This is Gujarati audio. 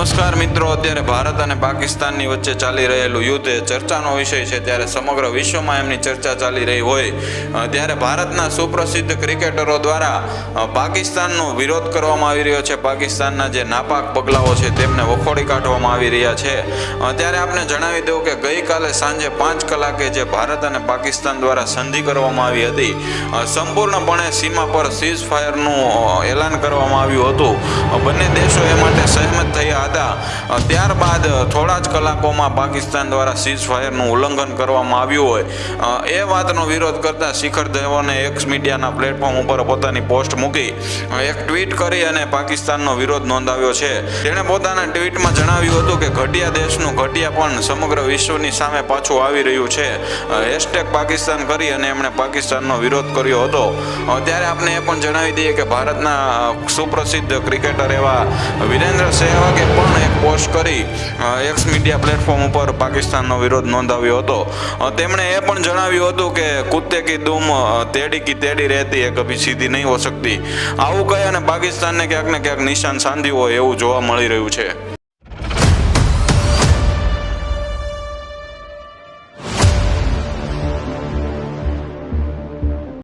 નમસ્કાર મિત્રો, અત્યારે ભારત અને પાકિસ્તાનની વચ્ચે ચાલી રહેલું યુદ્ધ એ ચર્ચાનો વિષય છે. ત્યારે સમગ્ર વિશ્વમાં એમની ચર્ચા ચાલી રહી હોય. ત્યારે ભારતના સુપ્રસિદ્ધ ક્રિકેટરો દ્વારા પાકિસ્તાનનો વિરોધ કરવામાં આવી રહ્યો છે. પાકિસ્તાનના જે નાપાક પગલાઓ છે તેમને વખોડી કાઢવામાં આવી રહ્યા છે. ત્યારે આપણે જણાવી દઉં કે ગઈકાલે સાંજે પાંચ કલાકે જે ભારત અને પાકિસ્તાન દ્વારા સંધિ કરવામાં આવી હતી સંપૂર્ણપણે સીમા પર સીઝ ફાયરનું એલાન કરવામાં આવ્યું હતું. બંને દેશો એ માટે સહેમત થયા અ, ત્યારબાદ થોડા જ કલાકોમાં પાકિસ્તાન દ્વારા સીઝ ફાયરનું ઉલ્લંઘન કરવામાં આવ્યું હોય. એ વાતનો વિરોધ કરતા શિખર ધવને એક્સ મીડિયાના પ્લેટફોર્મ ઉપર પોતાની પોસ્ટ મૂકી એક ટ્વીટ કરી અને પાકિસ્તાનનો વિરોધ નોંધાવ્યો છે. તેણે પોતાના ટ્વીટમાં જણાવ્યું હતું કે ઘટિયા દેશનું ઘટિયા પણ સમગ્ર વિશ્વની સામે પાછું આવી રહ્યું છે. હેશટેગ પાકિસ્તાન કરી અને એમણે પાકિસ્તાનનો વિરોધ કર્યો હતો. ત્યારે આપણે એ પણ જણાવી દઈએ કે ભારતના સુપ્રસિદ્ધ ક્રિકેટર એવા વિરેન્દ્ર સહેવાગે પોસ્ટ કરી એક્સ મીડિયા પ્લેટફોર્મ ઉપર પાકિસ્તાનનો વિરોધ નોંધાવ્યો હતો. તેમણે એ પણ જણાવ્યું હતું કે, કુત્તે કી દુમ તેડી કી તેડી રહેતી એ કભી સીધી નહીં હો શકતી. આવું કહે અને પાકિસ્તાનને ક્યાંક ને ક્યાંક નિશાન સાંધ્યું હોય એવું જોવા મળી રહ્યું છે.